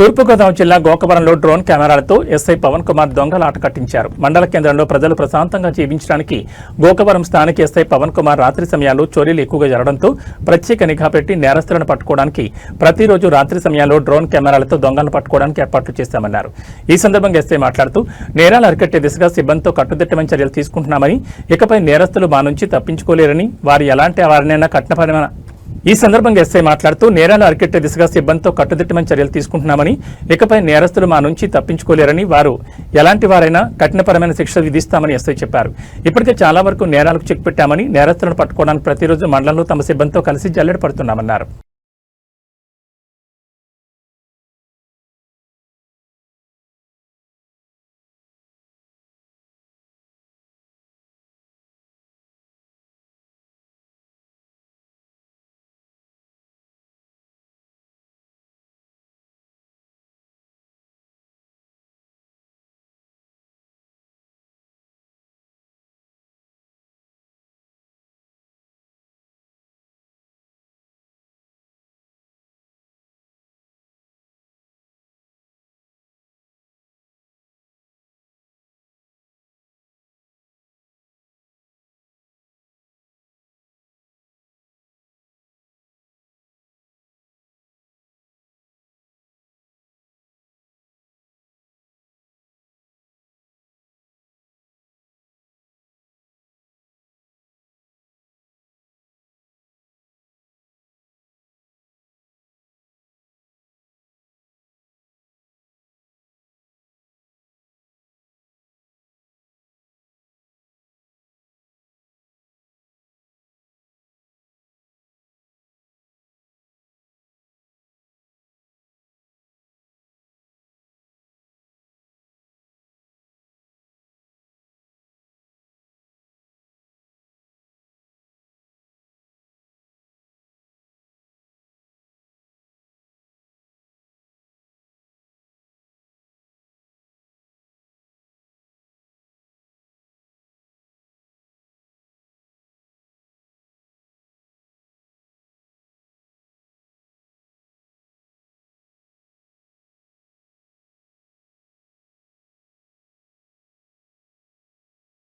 తూర్పుగోదావరి జిల్లా గోకవరంలో డ్రోన్ కెమెరాలతో ఎస్ఐ పవన్ కుమార్ దొంగలాట కట్టించారు. మండల కేంద్రంలో ప్రజలు ప్రశాంతంగా జీవించడానికి గోకవరం స్థానిక ఎస్ఐ పవన్ కుమార్ రాత్రి సమయాల్లో చోరీలు ఎక్కువగా జరగడంతో ప్రత్యేక నిఘా పెట్టి నేరస్తులను పట్టుకోవడానికి ప్రతిరోజు రాత్రి సమయాల్లో డ్రోన్ కెమెరాలతో దొంగలను పట్టుకోవడానికి ఏర్పాట్లు చేశామన్నారు. ఈ సందర్భంగా ఎస్ఐ మాట్లాడుతూ నేరాలు అరికట్టే దిశగా సిబ్బందితో కట్టుదిట్టమైన చర్యలు తీసుకుంటున్నామని ఇకపై నేరస్తులు మా నుంచి తప్పించుకోలేరని వారు ఎలాంటి వారినైనా కఠినపరమైన ఈ సందర్భంగా ఎస్ఐ మాట్లాడుతూ నేరాలు అరికెట్టే దిశగా సిబ్బందితో కట్టుదిట్టమైన చర్యలు తీసుకుంటున్నామని ఇకపై నేరస్తులు మా నుంచి తప్పించుకోలేరని వారు ఎలాంటి వారైనా కఠినపరమైన శిక్ష విధిస్తామని ఎస్ఐ చెప్పారు. ఇప్పటికే చాలా వరకు నేరాలకు చెక్ పెట్టామని నేరస్తులను పట్టుకోవడానికి ప్రతిరోజు మండలంలో తమ సిబ్బందితో కలిసి జల్లెడ పడుతున్నామన్నారు.